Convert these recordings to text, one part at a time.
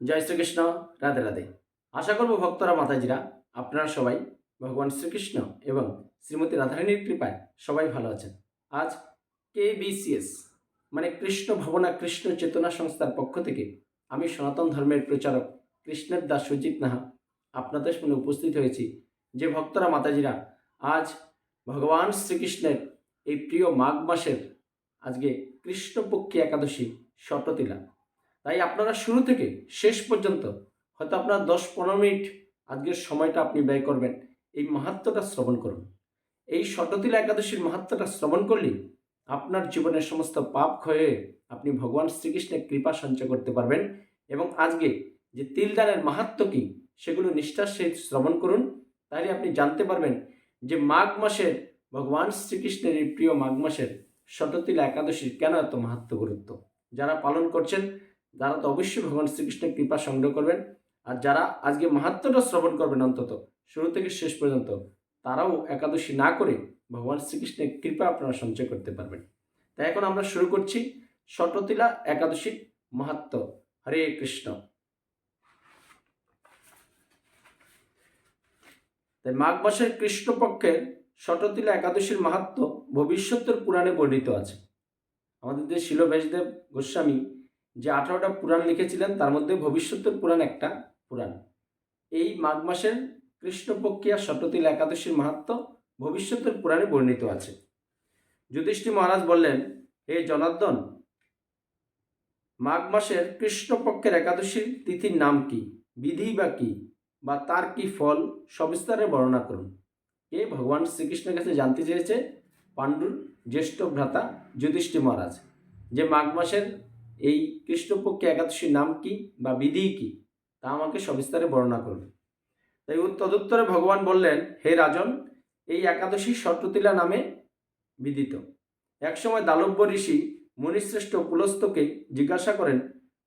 জয় শ্রীকৃষ্ণ, রাধে রাধে। আশা করব ভক্তরা, মাতাজিরা, আপনারা সবাই ভগবান শ্রীকৃষ্ণ এবং শ্রীমতী রাধারানীর কৃপায় সবাই ভালো আছেন। আজ কে বিসিএস মানে কৃষ্ণ ভাবনা, কৃষ্ণ চেতনা সংস্থার পক্ষ থেকে আমি সনাতন ধর্মের প্রচারক কৃষ্ণের দাস সুজিত নাহা আপনাদের সামনে উপস্থিত হয়েছি। যে ভক্তরা, মাতাজিরা, আজ ভগবান শ্রীকৃষ্ণের এই প্রিয় মাঘ মাসের আজকে কৃষ্ণপক্ষী একাদশী শততিলা তাই আপনারা শুরু থেকে শেষ পর্যন্ত হয়তো আপনার দশ পনেরো মিনিট আজকের সময়টা আপনি ব্যয় করবেন। এই মাহাত্মটা শ্রবণ করুন। এই শততিলা একাদশীর মাহাত্মটা শ্রবণ করলেই আপনার জীবনের সমস্ত পাপ ক্ষয়ে আপনি ভগবান শ্রীকৃষ্ণের কৃপা সঞ্চয় করতে পারবেন এবং আজকে যে তিলদানের মাহাত্ম কী, সেগুলো নিষ্ঠার সহিত শ্রবণ করুন। তাহলে আপনি জানতে পারবেন যে মাঘ মাসের ভগবান শ্রীকৃষ্ণের এই প্রিয় মাঘ মাসের শততিলা একাদশীর কেন এত মাহাত্ম গুরুত্ব? যারা পালন করছেন তারা তো অবশ্যই ভগবান শ্রীকৃষ্ণের কৃপা সংগ্রহ করবেন। আর যারা আজকে মাহাত্মটা শ্রবণ করবেন অন্তত, শুরু থেকে শেষ পর্যন্ত, তারাও একাদশী না করে ভগবান শ্রীকৃষ্ণের কৃপা আপনারা সঞ্চয় করতে পারবেন। তাই এখন আমরা শুরু করছি শততিলা একাদশীর মাহাত্ম হরে কৃষ্ণ। তাই মাঘ মাসের কৃষ্ণপক্ষের শততিলা একাদশীর মাহাত্ম ভবিষ্যতের পুরাণে বর্ণিত আছে। আমাদের যে শিল গোস্বামী যে আঠারোটা পুরাণ লিখেছিলেন, তার মধ্যে ভবিষ্যতের পুরাণ একটা পুরাণ। এই মাঘ মাসের কৃষ্ণপক্ষিয়া শততিল একাদশীর মাহাত্ম ভবিষ্যতের পুরাণে বর্ণিত আছে। যুধিষ্ঠি মহারাজ বললেন, হে জনার্দন, মাঘ মাসের কৃষ্ণপক্ষের একাদশীর তিথির নাম কি, বিধি বা কি, বা তার কি ফল সবিস্তারে বর্ণনা করুন। এ ভগবান শ্রীকৃষ্ণের কাছে জানতে চেয়েছে পাণ্ডুর জ্যেষ্ঠ ভ্রাতা যুধিষ্ঠি মহারাজ, যে মাঘ মাসের এই কৃষ্ণপক্ষে একাদশীর নাম কি বা বিধি কি তা আমাকে সবিস্তারে বর্ণনা করুন তাই তদুত্তরে ভগবান বললেন, হে রাজন, এই একাদশী শটতিলা নামে বিদিত। একসময় দালব্য ঋষি মুনিশ্রেষ্ঠ পুলস্তকে জিজ্ঞাসা করেন,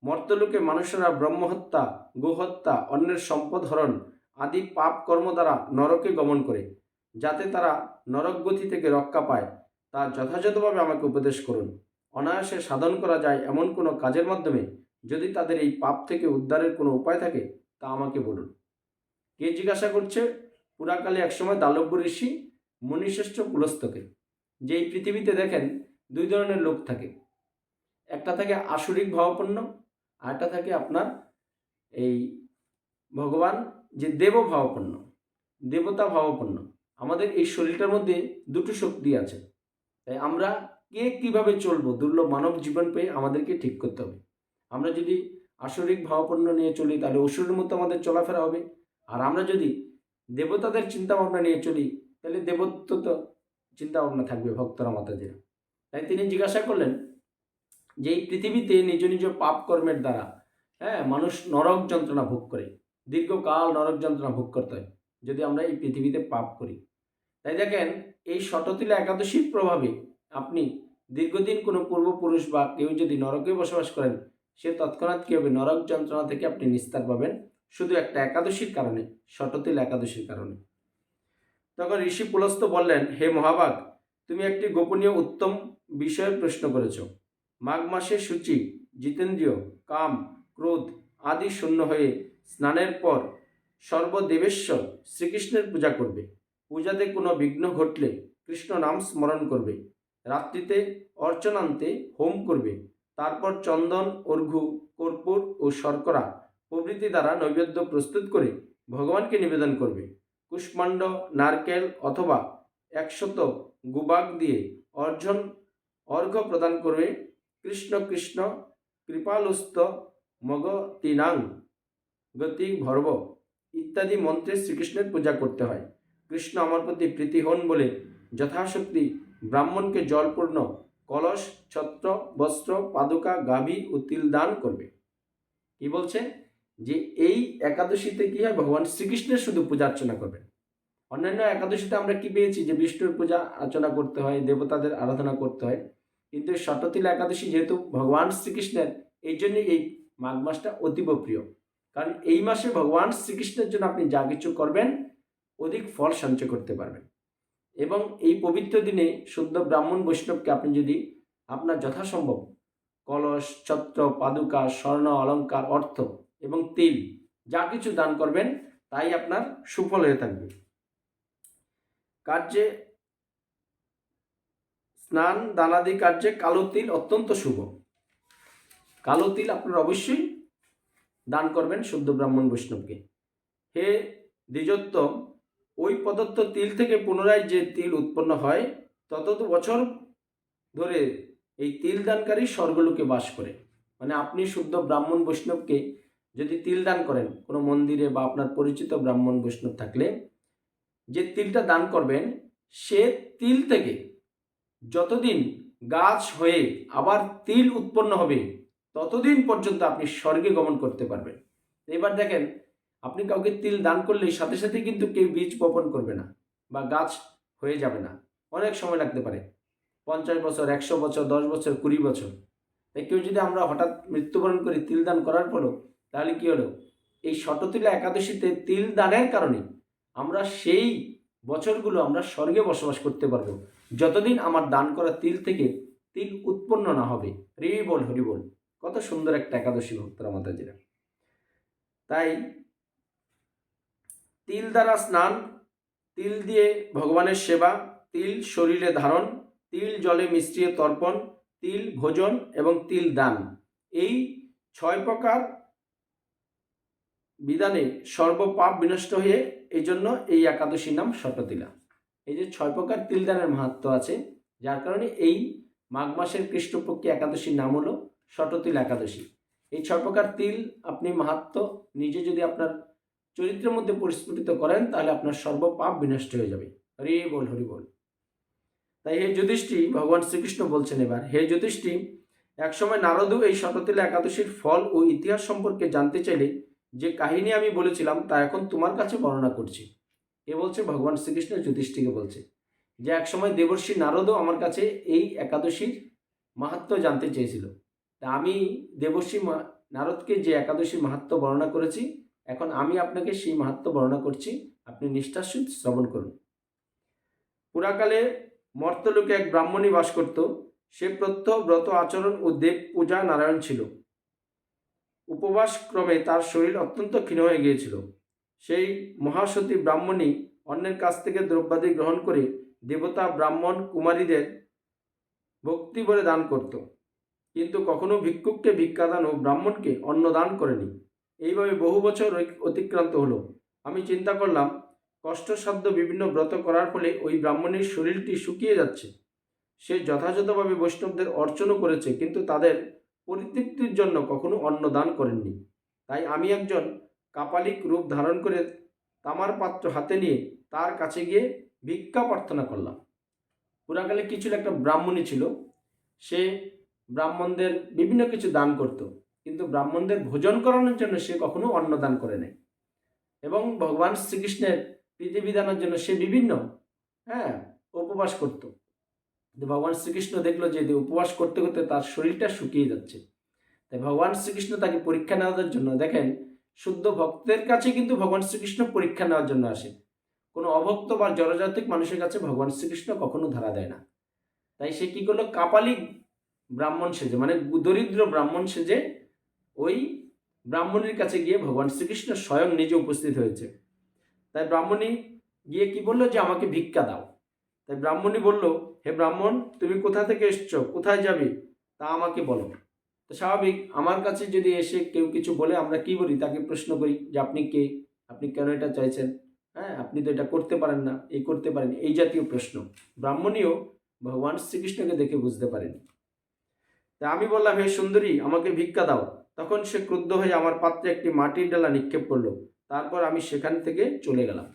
মর্তলোকে মানুষেরা ব্রহ্মহত্যা, গোহত্যা, অন্যের সম্পদ হরণ আদি পাপ কর্ম দ্বারা নরকে গমন করে, যাতে তারা নরকগতি থেকে রক্ষা পায়। তা যথাযথভাবে আমাকে উপদেশ করুন। অনায়াসে সাধন করা যায় এমন কোনো কাজের মাধ্যমে যদি তাদের এই পাপ থেকে উদ্ধারের কোনো উপায় থাকে, তা আমাকে বলুন। কে জিজ্ঞাসা করছে? পুরাকালে একসময় দালব্য ঋষি মুনিশ্রেষ্ঠ পুলস্তকে যে এই পৃথিবীতে দেখেন দুই ধরনের লোক থাকে। একটা থাকে আসরিক ভাবাপন্ন, আর একটা থাকে আপনার এই ভগবান যে দেব ভাবাপন্ন, দেবতা ভাবাপন্ন। আমাদের এই শরীরটার মধ্যে দুটো শক্তি আছে। তাই আমরা কে কীভাবে চলবো? দুর্লভ মানব জীবন পেয়ে আমাদেরকে ঠিক করতে হবে। আমরা যদি আসরিক ভাবাপন্ন নিয়ে চলি, তাহলে অসুরের মতো আমাদের চলাফেরা হবে। আর আমরা যদি দেবতাদের চিন্তা ভাবনা নিয়ে চলি, তাহলে দেবত্ব তো চিন্তা ভাবনা থাকবে ভক্তরা মাতাজিরা। তাই তিনি জিজ্ঞাসা করলেন যে, এই পৃথিবীতে নিজ নিজ পাপ কর্মের দ্বারা হ্যাঁ মানুষ নরক যন্ত্রণা ভোগ করে। দীর্ঘকাল নরক যন্ত্রণা ভোগ করতে হয়, যদি আমরা এই পৃথিবীতে পাপ করি। তাই দেখেন, এই শততিলা একাদশীর প্রভাবে আপনি দীর্ঘদিন কোনো পূর্বপুরুষ বা কেউ যদি নরকে বসবাস করেন, সে তৎক্ষণাৎ কী হবে? নরক যন্ত্রণা থেকে আপনি নিস্তার পাবেন। শুধু একটা একাদশীর কারণে, শততিল একাদশীর কারণে। তখন ঋষি পুলস্ত বললেন, হে মহাভাগ তুমি একটি গোপনীয় উত্তম বিষয়ে প্রশ্ন করেছ। মাঘ মাসে সূচি, জিতেন্দ্রীয়, কাম, ক্রোধ আদি শূন্য হয়ে স্নানের পর সর্বদেবেশ্বর শ্রীকৃষ্ণের পূজা করবে। পূজাতে কোনো বিঘ্ন ঘটলে কৃষ্ণ নাম স্মরণ করবে। রাত্রিতে অর্চনান্তে হোম করবে। তারপর চন্দন অর্ঘু কর্পূর ও শর্করা প্রভৃতি দ্বারা নৈবেদ্য প্রস্তুত করে ভগবানকে নিবেদন করবে। কুষ্মাণ্ড, নারকেল অথবা একশত গুবাক দিয়ে অর্জন, অর্ঘ্য প্রদান করবে কৃষ্ণ কৃষ্ণ কৃপালুস্ত মগ তিনাং গতি ভর্ব ইত্যাদি মন্ত্রে শ্রীকৃষ্ণের পূজা করতে হয়। কৃষ্ণ আমার প্রতি প্রীতি হন বলে যথাশক্তি ব্রাহ্মণকে জলপূর্ণ কলস, ছত্র, বস্ত্র, পাদুকা, গাভী ও তিল দান করবে। কি বলছে? যে এই একাদশীতে কি হয়? ভগবান শ্রীকৃষ্ণের শুধু পূজা অর্চনা করবেন। অন্যান্য একাদশীতে আমরা কি পেয়েছি? যে বিষ্ণুর পূজা অর্চনা করতে হয়, দেবতাদের আরাধনা করতে হয়। কিন্তু শততিলা একাদশী যেহেতু ভগবান শ্রীকৃষ্ণের, এই জন্যই এই মাঘ মাসটা অতীব প্রিয়। কারণ এই মাসে ভগবান শ্রীকৃষ্ণের জন্য আপনি যা কিছু করবেন, অধিক ফল সঞ্চয় করতে পারবেন। এবং এই পবিত্র দিনে শুদ্ধ ব্রাহ্মণ বৈষ্ণবকে আপনি যদি আপনার যথাসম্ভব কলস, ছত্র, পাদুকা, স্বর্ণ অলংকার অর্থ এবং তিল যা কিছু দান করবেন, তাই আপনার সুফল হয়ে থাকবে। কার্যে স্নান, দানাদি কার্যে কালো তিল অত্যন্ত শুভ। কালো তিল আপনারা অবশ্যই দান করবেন শুদ্ধ ব্রাহ্মণ বৈষ্ণবকে। হে দ্বিজোত্তম ওই প্রদত্ত তিল থেকে পুনরায় যে তিল উৎপন্ন হয় তত বছর ধরে এই তিল দানকারী স্বর্গলোকে বাস করে। মানে আপনি শুদ্ধ ব্রাহ্মণ বৈষ্ণবকে যদি তিল দান করেন, কোনো মন্দিরে বা আপনার পরিচিত ব্রাহ্মণ বৈষ্ণব থাকলে, যে তিলটা দান করবেন, সে তিল থেকে যতদিন গাছ হয়ে আবার তিল উৎপন্ন হবে, ততদিন পর্যন্ত আপনি স্বর্গে গমন করতে পারবেন। এবার দেখেন আপনি কাউকে তিল দান করলেই সাথে সাথে কিন্তু কেউ বীজ বপন করবে না বা গাছ হয়ে যাবে না। অনেক সময় লাগতে পারে। পঞ্চাশ বছর, একশো বছর, দশ বছর, কুড়ি বছর। তাই কেউ যদি আমরা হঠাৎ মৃত্যুবরণ করি তিল দান করার পরও তাহলে কি হলো? এই শততিলা একাদশীতে তিল দানের কারণে আমরা সেই বছরগুলো আমরা স্বর্গে বসবাস করতে পারব। যতদিন আমার দান করা তিল থেকে তিল উৎপন্ন না হবে। হরি বল হরি বল। কত সুন্দর একটা একাদশী, ভক্তরা, মাতাজিরা। তাই তিল দ্বারা স্নান, তিল দিয়ে ভগবানের সেবা, তিল শরীরে ধারণ, তিল জলে মিশ্রিয়ে তর্পণ, তিল ভোজন এবং তিল দান। এই ছয় প্রকার বিধানে সর্বপাপ বিনষ্ট হয়ে এই জন্য এই একাদশীর নাম শততিলা। এই যে ছয় প্রকার তিল দানের মাহাত্ম আছে, যার কারণে এই মাঘ মাসের কৃষ্ণপক্ষী একাদশীর নাম হলো শততিল একাদশী। এই ছয় প্রকার তিল আপনি মাহাত্ম নিজে যদি আপনার চরিত্রের মধ্যে পরিস্ফুটিত করেন, তাহলে আপনার সর্বপাপ বিনষ্ট হয়ে যাবে। হরি বল হরি বল। তাই হে যুধিষ্ঠি, ভগবান শ্রীকৃষ্ণ বলছেন এবার, হে যুধিষ্ঠি, একসময় নারদও এই শততিলা একাদশীর ফল ও ইতিহাস সম্পর্কে জানতে চাইলে যে কাহিনী আমি বলেছিলাম, তা এখন তোমার কাছে বর্ণনা করছি। এ বলছে? ভগবান শ্রীকৃষ্ণ যুধিষ্ঠিকে বলছে। যে একসময় দেবর্ষী নারদও আমার কাছে এই একাদশীর মাহাত্ম জানতে চেয়েছিল। তা আমি দেবর্ষী নারদকে যে একাদশীর মাহাত্ম বর্ণনা করেছি এখন আমি আপনাকে সেই মাহাত্ম বর্ণনা করছি। আপনি নিষ্ঠার শ্রবণ করুন। পুরাকালে মর্তলোকে এক ব্রাহ্মণী বাস করত। সে প্রত্যহ ব্রত আচরণ ও দেব পূজা নারায়ণ ছিল। উপবাস ক্রমে তার শরীর অত্যন্ত ক্ষীণ হয়ে গিয়েছিল। সেই মহাসতী ব্রাহ্মণী অন্যের কাছ থেকে দ্রব্যাদি গ্রহণ করে দেবতা, ব্রাহ্মণ, কুমারীদের ভক্তি বলে দান করত। কিন্তু কখনো ভিক্ষুককে ভিক্ষাদান ও ব্রাহ্মণকে অন্ন দান করেনি। এইভাবে বহু বছর অতিক্রান্ত হলো। আমি চিন্তা করলাম, কষ্টসাধ্য বিভিন্ন ব্রত করার ফলে ওই ব্রাহ্মণের শরীরটি শুকিয়ে যাচ্ছে। সে যথাযথভাবে বৈষ্ণবদের অর্চনও করেছে, কিন্তু তাদের পরিতৃপ্তির জন্য কখনো অন্ন দান করেননি। তাই আমি একজন কাপালিক রূপ ধারণ করে তামার পাত্র হাতে নিয়ে তার কাছে গিয়ে ভিক্ষা প্রার্থনা করলাম। পুরাকালে কিছু একটা ব্রাহ্মণী ছিল। সে ব্রাহ্মণদের বিভিন্ন কিছু দান করত। কিন্তু ব্রাহ্মণদের ভোজন করানোর জন্য সে কখনো অন্ন দান করে নাই। এবং ভগবান শ্রীকৃষ্ণের বিধানের জন্য সে বিভিন্ন হ্যাঁ উপবাস করত। ভগবান শ্রীকৃষ্ণ দেখল যে যে উপবাস করতে করতে তার শরীরটা শুকিয়ে যাচ্ছে। তাই ভগবান শ্রীকৃষ্ণ তাকে পরীক্ষা নেওয়ার জন্য, দেখেন, শুদ্ধ ভক্তের কাছে কিন্তু ভগবান শ্রীকৃষ্ণ পরীক্ষা নেওয়ার জন্য আসে। কোনো অভক্ত বা জনজাতিক মানুষের কাছে ভগবান শ্রীকৃষ্ণ কখনো ধরা দেয় না। তাই সে কি করল? কাপালিক ব্রাহ্মণ সেজে মানে দরিদ্র ব্রাহ্মণ সেজে ওই ব্রাহ্মণের কাছে গিয়ে ভগবান শ্রীকৃষ্ণ স্বয়ং নিজে উপস্থিত হয়েছে। তাই ব্রাহ্মণী গিয়ে কি বলল যে, আমাকে ভিক্ষা দাও। তাই ব্রাহ্মণী বলল, হে ব্রাহ্মণ, তুমি কোথা থেকে এসছো? কোথায় যাবে? তা আমাকে বলো। তো স্বাভাবিক, আমার কাছে যদি এসে কেউ কিছু বলে, আমরা কি বলি? তাকে প্রশ্ন করি যে, আপনি কে? আপনি কেন এটা চাইছেন? হ্যাঁ আপনি তো এটা করতে পারেন না, এই করতে পারেন, এই জাতীয় প্রশ্ন। ব্রাহ্মণীও ভগবান শ্রীকৃষ্ণকে দেখে বুঝতে পারেন। তা আমি বললাম, হে সুন্দরী, আমাকে ভিক্ষা দাও। তখন সে ক্রুদ্ধ হয়ে আমার পাত্রে একটি মাটির ডালা নিক্ষেপ করল। তারপর আমি সেখান থেকে চলে গেলাম।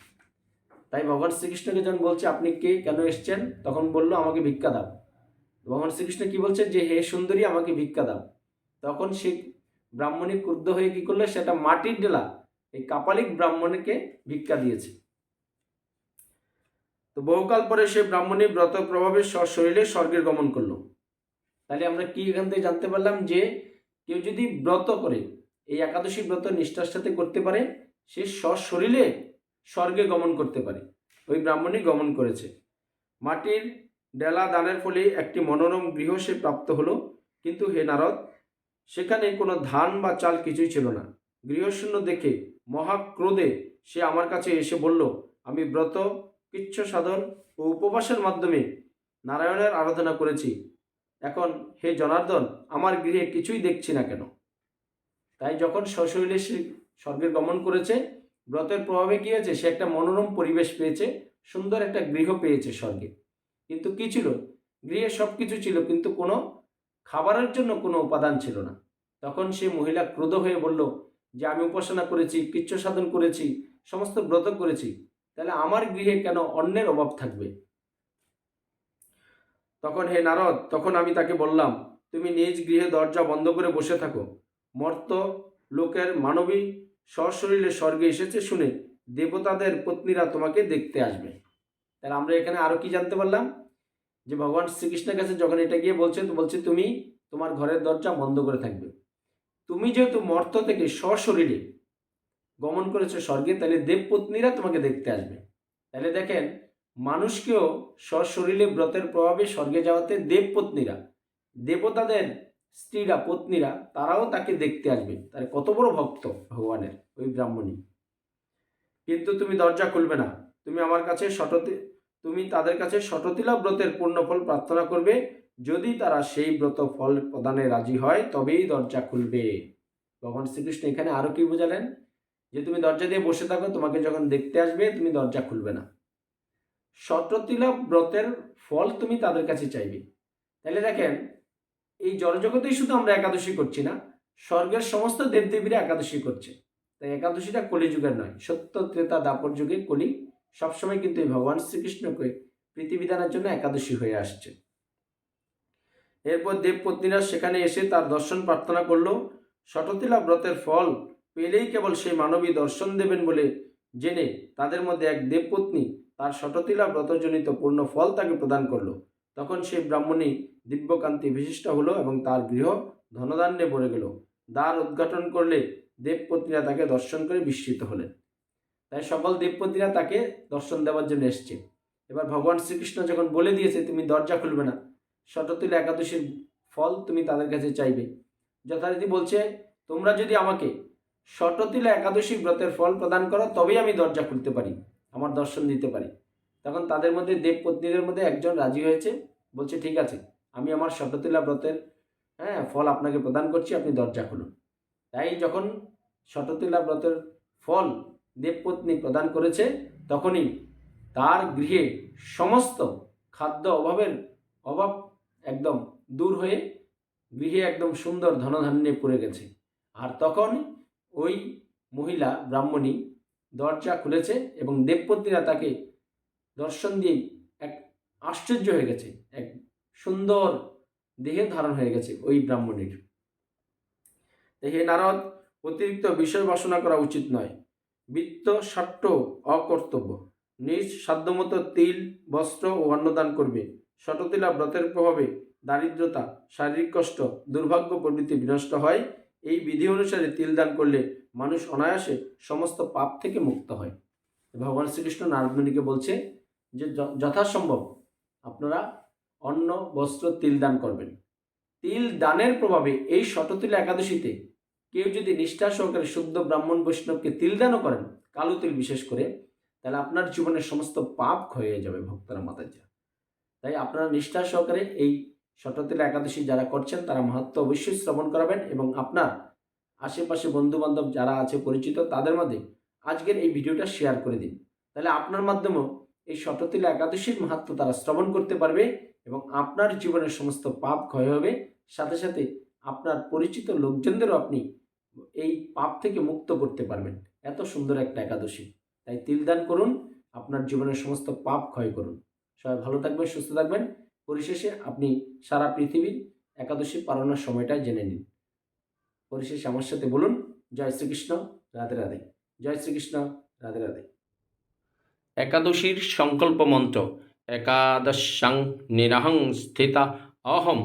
তাই ভগবান শ্রীকৃষ্ণকে যখন বলছে, আপনি কে? কেন এসছেন? তখন বলল, আমাকে ভিক্ষা দাও। ভগবান শ্রীকৃষ্ণ কি বলছেন যে, হে সুন্দরী, আমাকে ভিক্ষা দাও। তখন সে ব্রাহ্মণী ক্রুদ্ধ হয়ে কি করল? সেটা মাটির ডেলা, এই কাপালিক ব্রাহ্মণকে ভিক্ষা দিয়েছে। তো বহুকাল পরে সে ব্রাহ্মণী ব্রত প্রভাবে শরীরে স্বর্গের গমন করল। তাহলে আমরা কি এখান থেকে জানতে পারলাম যে কেউ যদি ব্রত করে, এই একাদশী ব্রত নিষ্ঠার সাথে করতে পারে, সে সশরীরে স্বর্গে গমন করতে পারে। ওই ব্রাহ্মণই গমন করেছে। মাটির ডেলা দানের ফলে একটি মনোরম গৃহ সে প্রাপ্ত হলো। কিন্তু হে নারদ, সেখানে কোনো ধান বা চাল কিছুই ছিল না। গৃহশূন্য দেখে মহাক্রোধে সে আমার কাছে এসে বলল, আমি ব্রত, কিচ্ছ সাধন ও উপবাসের মাধ্যমে নারায়ণের আরাধনা করেছি। এখন হে জনার্দন, আমার গৃহে কিছুই দেখছি না কেন? তাই যখন সশরীরে সে স্বর্গের গমন করেছে, ব্রতের প্রভাবে কী হয়েছে? সে একটা মনোরম পরিবেশ পেয়েছে, সুন্দর একটা গৃহ পেয়েছে স্বর্গে। কিন্তু কি ছিল? গৃহে সব কিছু ছিল, কিন্তু কোনো খাবারের জন্য কোনো উপাদান ছিল না। তখন সে মহিলা ক্রোধ হয়ে বলল, যে আমি উপাসনা করেছি, কিচ্ছ সাধন করেছি, সমস্ত ব্রত করেছি, তাহলে আমার গৃহে কেন অন্যের অভাব থাকবে? তখন হে নারদ, তখন আমি তাকে বললাম, তুমি নিজ গৃহে দরজা বন্ধ করে বসে থাকো। মর্ত লোকের মানবী সশরীরে স্বর্গে এসেছে শুনে দেবতাদের পত্নীরা তোমাকে দেখতে আসবে। তাহলে আমরা এখানে আরও কি জানতে পারলাম? যে ভগবান শ্রীকৃষ্ণের কাছে যখন এটা গিয়ে বলছেন বলছে, তুমি তোমার ঘরের দরজা বন্ধ করে থাকবে। তুমি যেহেতু মর্ত থেকে সশরীরে গমন করেছ স্বর্গে, তাহলে দেবপত্নীরা তোমাকে দেখতে আসবে। তাহলে দেখেন মানুষকেও সশরীরে ব্রতের প্রভাবে স্বর্গে যাওয়াতে দেবপত্নীরা, দেবতাদের স্ত্রীরা, পত্নীরা, তারাও তাকে দেখতে আসবে। তার কত বড় ভক্ত ভগবানের, ওই ব্রাহ্মণী কিন্তু তুমি দরজা খুলবে না। তুমি আমার কাছে শটতি তুমি তাদের কাছে শটতিলা ব্রতের পূর্ণফল প্রার্থনা করবে। যদি তারা সেই ব্রত ফল প্রদানে রাজি হয়, তবেই দরজা খুলবে। ভগবান শ্রীকৃষ্ণ এখানে আরও কি বোঝালেন? যে তুমি দরজা দিয়ে বসে থাকো, তোমাকে যখন দেখতে আসবে, তুমি দরজা খুলবে না। শটতিলা ব্রতের ফল তুমি তাদের কাছে চাইবে। তাহলে দেখেন, এই জড়জগতেই শুধু আমরা একাদশী করছি না, স্বর্গের সমস্ত দেবদেবীরা একাদশী করছে। তাই একাদশীটা কলিযুগের নয়, সত্য, ত্রেতা, দাপর যুগে কলি সবসময় কিন্তু এই ভগবান শ্রীকৃষ্ণকে প্রীতিবিধানের জন্য একাদশী হয়ে আসছে। এরপর দেবপত্নীরা সেখানে এসে তার দর্শন প্রার্থনা করল। শটতিলা ব্রতের ফল পেলেই কেবল সেই মানবী দর্শন দেবেন বলে জেনে তাদের মধ্যে এক দেবপত্নী তার শটতিলা ব্রতজনিত পূর্ণ ফল তাকে প্রদান করল। তখন সেই ব্রাহ্মণী দিব্যকান্তি বিশিষ্ট হলো এবং তার গৃহ ধনদান্যে ভরে গেল। দ্বার উদ্ঘাটন করলে দেবপত্নীরা তাকে দর্শন করে বিস্মিত হলেন। তাই সকল দেবপত্নীরা তাকে দর্শন দেওয়ার জন্য এসছে। এবার ভগবান শ্রীকৃষ্ণ যখন বলে দিয়েছে, তুমি দরজা খুলবে না। শততিলা একাদশীর ফল তুমি তাদের কাছে চাইবে। যথারীতি বলছে, তোমরা যদি আমাকে শততিলা একাদশী ব্রতের ফল প্রদান করো, তবেই আমি দরজা খুলতে পারি। আমার দর্শন দিতে পারি। তখন তাদের মধ্যে দেবপত্নীদের মধ্যে একজন রাজি হয়েছে, বলছে, ঠিক আছে, আমি আমার শততিলা ব্রতের হ্যাঁ ফল আপনাকে প্রদান করছি, আপনি দরজা খুলুন। তাই যখন শততিলা ব্রতের ফল দেবপত্নী প্রদান করেছে, তখনই তার গৃহে সমস্ত খাদ্য অভাবের অভাব একদম দূর হয়ে গৃহে একদম সুন্দর ধনধান্যে পড়ে গেছে। আর তখন ওই মহিলা ব্রাহ্মণী দরজা খুলেছে এবং দেবপত্নীরা তাকে দর্শন দিয়ে এক আশ্চর্য হয়ে গেছে, এক সুন্দর দেহে ধারণ হয়ে গেছে ওই ব্রাহ্মণীর। হে নারদ, অতিরিক্ত বিষয় বাসনা করা উচিত নয়। বৃত্ত সাট্য অকর্তব্য। নিজ সাধ্যমতো তিল, বস্ত্র ও অন্নদান করবে। শটতিলা ব্রতের প্রভাবে দারিদ্রতা, শারীরিক কষ্ট, দুর্ভাগ্য প্রভৃতি বিনষ্ট হয়। এই বিধি অনুসারে তিল দান করলে মানুষ অনায়াসে সমস্ত পাপ থেকে মুক্ত হয়। ভগবান শ্রীকৃষ্ণ নারদমণিকে বলছে যে যথাসম্ভব আপনারা অন্ন, বস্ত্র, তিল দান করবেন। তিল দানের প্রভাবে এই শততিল একাদশীতে কেউ যদি নিষ্ঠা সহকারে শুদ্ধ ব্রাহ্মণ বৈষ্ণবকে তিল দানও করেন, কালো তিল বিশেষ করে, তাহলে আপনার জীবনের সমস্ত পাপ ক্ষয়ে যাবে ভক্তরা মাতাজা তাই আপনারা নিষ্ঠা সহকারে এই শততিল একাদশী যারা করছেন, তারা মাহাত্ম অবশ্যই শ্রবণ করাবেন এবং আপনার আশেপাশে বন্ধু বান্ধব যারা আছে পরিচিত, তাদের মধ্যে আজকের এই ভিডিওটা শেয়ার করে দিন। তাহলে আপনার মাধ্যমেও এই শততিল একাদশীর মাহাত্ম তারা শ্রবণ করতে পারবে এবং আপনার জীবনের সমস্ত পাপ ক্ষয় হবে। সাথে সাথে আপনার পরিচিত লোকজনদেরও আপনি এই পাপ থেকে মুক্ত করতে পারবেন। এত সুন্দর একটা একাদশী। তাই তিলদান করুন, আপনার জীবনের সমস্ত পাপ ক্ষয় করুন। সবাই ভালো থাকবেন, সুস্থ থাকবেন। পরিশেষে আপনি সারা পৃথিবীর একাদশী পালনের সময়টা জেনে নিন। পরিশেষে আমার সাথে বলুন, জয় শ্রীকৃষ্ণ, রাধে রাধে। জয় শ্রীকৃষ্ণ, রাধে রাধে। একাদশীর সংকল্প মন্ত্র, একাদশাং নিরাহং স্থিতা অহম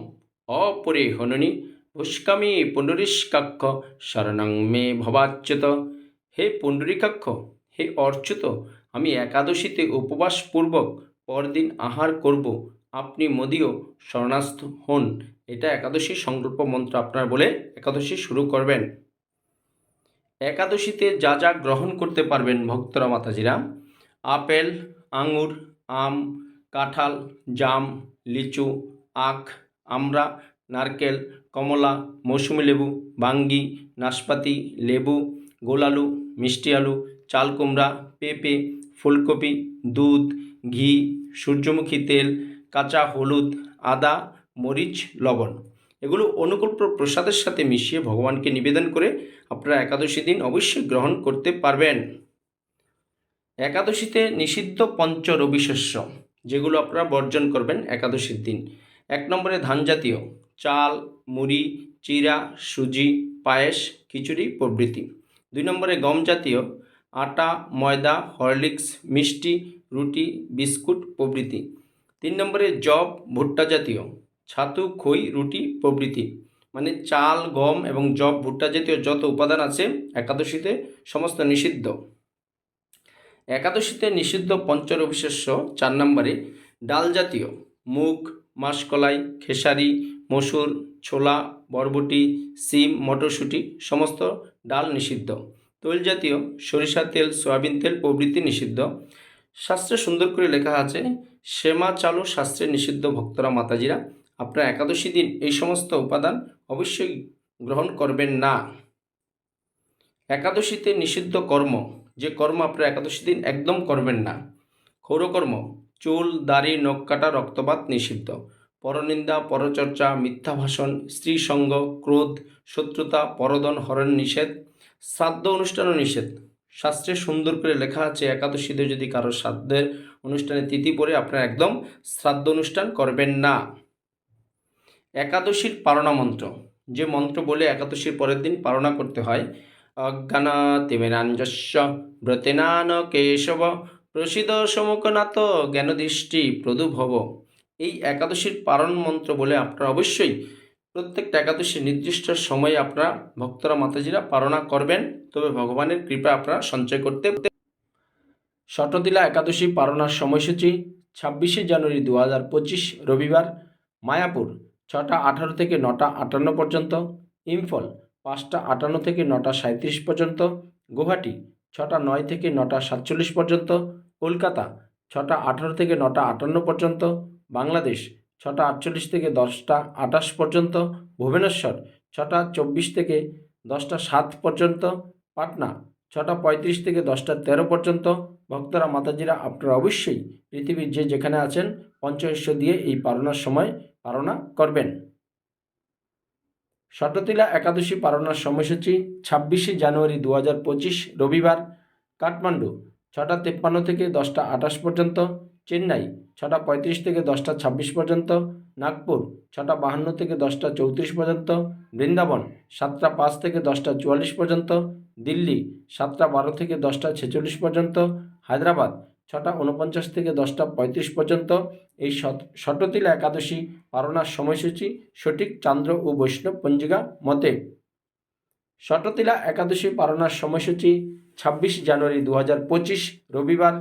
অপরে হননি পুষ্কামী পুণ্ডরীষ্কাক্ষ শরণং মে ভবাচ্যুত। হে পুণ্ডরীকাক্ষ, হে অর্চ্যুত, আমি একাদশীতে উপবাসপূর্বক পরদিন আহার করব আপনি মোদিও শরণাস্থ হন। এটা একাদশী সংকল্প মন্ত্র আপনার বলে একাদশী শুরু করবেন। একাদশীতে যা যা গ্রহণ করতে পারবেন ভক্তরা, মাতাজিরা। আপেল, আঙুর, আম, কাঁঠাল, জাম, লিচু, আখ, আমড়া, নারকেল, কমলা, মৌসুমি লেবু, বাঙ্গি, নাশপাতি, লেবু গোলালু মিষ্টি আলু, চাল কুমড়া, পেঁপে, ফুলকপি, দুধ, ঘি, সূর্যমুখী তেল কাঁচা, হলুদ, আদা, মরিচ, লবণ। এগুলো অনুকূল প্রসাদের সাথে মিশিয়ে ভগবানকে নিবেদন করে আপনারা একাদশী দিন অবশ্যই গ্রহণ করতে পারবেন। একাদশীতে নিষিদ্ধ পঞ্চ রবিশস্য, যেগুলো আপনারা বর্জন করবেন একাদশীর দিন। এক নম্বরে ধান জাতীয় চাল, মুড়ি, চিরা, সুজি, পায়েস, খিচুড়ি, প্রভৃতি। দুই নম্বরে গম জাতীয় আটা, ময়দা, হরলিক্স, মিষ্টি, রুটি, বিস্কুট, প্রভৃতি। তিন নম্বরে জব, ভুট্টা জাতীয়। ছাতু, খই, রুটি, প্রভৃতি। মানে চাল, গম এবং জব, ভুট্টা জাতীয় যত উপাদান আছে একাদশীতে সমস্ত নিষিদ্ধ। একাদশীতে নিষিদ্ধ পঞ্চরবিশেষ্য চার নম্বরে ডাল জাতীয়। মুগ, মাসকলাই, খেসারি, মসুর, ছোলা, বরবটি, সিম, মটরশুঁটি সমস্ত ডাল নিষিদ্ধ। তৈল জাতীয় সরিষা তেল, সয়াবিন তেল প্রভৃতি নিষিদ্ধ। শাস্ত্রে সুন্দর করে লেখা আছে সেমা চালু, শাস্ত্রে নিষিদ্ধ ভক্তরা, মাতাজিরা, আপনারা একাদশী দিন এই সমস্ত উপাদান অবশ্যই গ্রহণ করবেন না। একাদশীতে নিষিদ্ধ কর্ম, যে কর্ম আপনারা একাদশী দিন একদম করবেন না। ক্ষৌরকর্ম, চুল, দাড়ি, নখ কাটা, রক্তপাত নিষিদ্ধ। পরনিন্দা, পরচর্চা মিথ্যা ভাষণ স্ত্রী সঙ্গ ক্রোধ, শত্রুতা, পরদন, হরণ নিষেধ, শ্রাদ্ধ অনুষ্ঠানও নিষেধ। শাস্ত্রে সুন্দর করে লেখা আছে একাদশীতে যদি কারও শ্রাদ্ধের অনুষ্ঠানে তিথি পড়ে, আপনারা একদম শ্রাদ্ধ অনুষ্ঠান করবেন না। একাদশীর পারণা মন্ত্র। যে মন্ত্র বলে একাদশীর পরের দিন পারণা করতে হয়, অজ্ঞান তিমিরাঞ্জস্য ব্রতেনান কেশব প্রসিদ সমুখনাথ জ্ঞানদৃষ্টি প্রদুভব। এই একাদশীর পারণ মন্ত্র বলে আপনারা অবশ্যই প্রত্যেকটা একাদশী নির্দিষ্ট সময়ে আপনারা ভক্তরা, মাতাজিরা পালনা করবেন। তবে ভগবানের কৃপা আপনারা সঞ্চয় করতে শটদিলা একাদশী পালনার সময়সূচি ছাব্বিশে জানুয়ারি দু হাজার পঁচিশ রবিবার, মায়াপুর ছটা আঠারো থেকে নটা আটান্ন পর্যন্ত, ইম্ফল পাঁচটা আটান্ন থেকে নটা সাঁত্রিশ পর্যন্ত, গুয়াহাটি ছটা নয় থেকে নটা সাতচল্লিশ পর্যন্ত, কলকাতা ছটা আঠারো থেকে নটা আটান্ন পর্যন্ত, বাংলাদেশ ছটা আটচল্লিশ থেকে দশটা আটাশ পর্যন্ত, ভুবনেশ্বর, ছটা চব্বিশ থেকে দশটা সাত পর্যন্ত, পাটনা, ছটা পঁয়ত্রিশ থেকে দশটা তেরো পর্যন্ত, ভক্তরা, মাতাজিরা আপনারা অবশ্যই পৃথিবীর যে যেখানে আছেন পঞ্চশস্য দিয়ে এই পালনার সময় পালনা করবেন। শটতিলা একাদশী পালনার সময়সূচি ছাব্বিশে জানুয়ারি দু হাজার পঁচিশ, রবিবার, কাঠমান্ডু, ছটা তেপ্পান্ন থেকে দশটা আটাশ পর্যন্ত, চেন্নাই ছটা পঁয়ত্রিশ থেকে দশটা ছাব্বিশ পর্যন্ত, নাগপুর ছটা বাহান্ন থেকে দশটা চৌত্রিশ পর্যন্ত, বৃন্দাবন সাতটা পাঁচ থেকে দশটা চুয়াল্লিশ পর্যন্ত, দিল্লি সাতটা বারো থেকে দশটা ছেচল্লিশ পর্যন্ত, হায়দ্রাবাদ ছটা উনপঞ্চাশ থেকে দশটা পঁয়ত্রিশ পর্যন্ত, এই শটতিলা একাদশী পালনার সময়সূচি সঠিক চান্দ্র ও বৈষ্ণব পঞ্জিকা মতে। শটতিলা একাদশী পালনার সময়সূচি ছাব্বিশ জানুয়ারি দু হাজার পঁচিশ, রবিবার,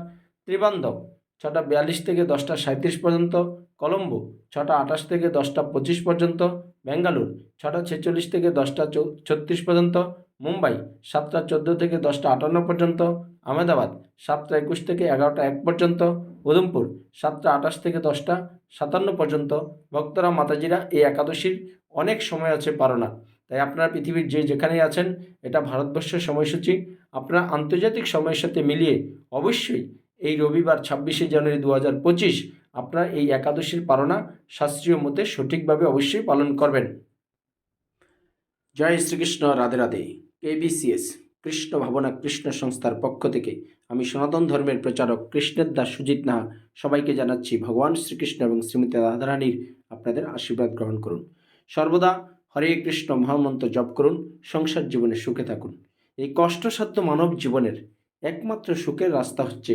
ত্রিবান্ধব ছটা বিয়াল্লিশ থেকে দশটা সাঁত্রিশ পর্যন্ত, কলম্বো ছটা আঠাশ থেকে দশটা পঁচিশ পর্যন্ত বেঙ্গালুর ছটা ছেচল্লিশ থেকে দশটা ছত্রিশ পর্যন্ত, মুম্বাই সাতটা চোদ্দ থেকে দশটা আটান্ন পর্যন্ত, আহমেদাবাদ সাতটা একুশ থেকে এগারোটা এক পর্যন্ত, উধমপুর সাতটা আঠাশ থেকে দশটা সাতান্ন পর্যন্ত, ভক্তরা, মাতাজিরা এই একাদশীর অনেক সময় আছে পারনা তাই আপনারা পৃথিবীর যে যেখানেই আছেন, এটা ভারতবর্ষের সময়সূচি। আপনারা আন্তর্জাতিক সময়ের সাথে মিলিয়ে অবশ্যই এই রবিবার ছাব্বিশে জানুয়ারি দু হাজার পঁচিশ আপনারা এই একাদশীর পালনা শাস্ত্রীয় মতে সঠিকভাবে অবশ্যই পালন করবেন। জয় শ্রীকৃষ্ণ, রাধে রাধে। কেবিসিএস কৃষ্ণ ভাবনা কৃষ্ণ সংস্থার পক্ষ থেকে আমি সনাতন ধর্মের প্রচারক কৃষ্ণের দাস সুজিত নাহা সবাইকে জানাচ্ছি ভগবান শ্রীকৃষ্ণ এবং শ্রীমতী রাধারানীর আপনাদের আশীর্বাদ গ্রহণ করুন। সর্বদা হরে কৃষ্ণ, মহামন্ত্র জপ করুন, সংসার জীবনে সুখে থাকুন। এই কষ্টসাধ্য মানব জীবনের একমাত্র সুখের রাস্তা হচ্ছে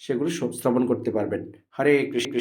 সেগুলো স্থাপন করতে পারবেন। হরে কৃষ্ণ।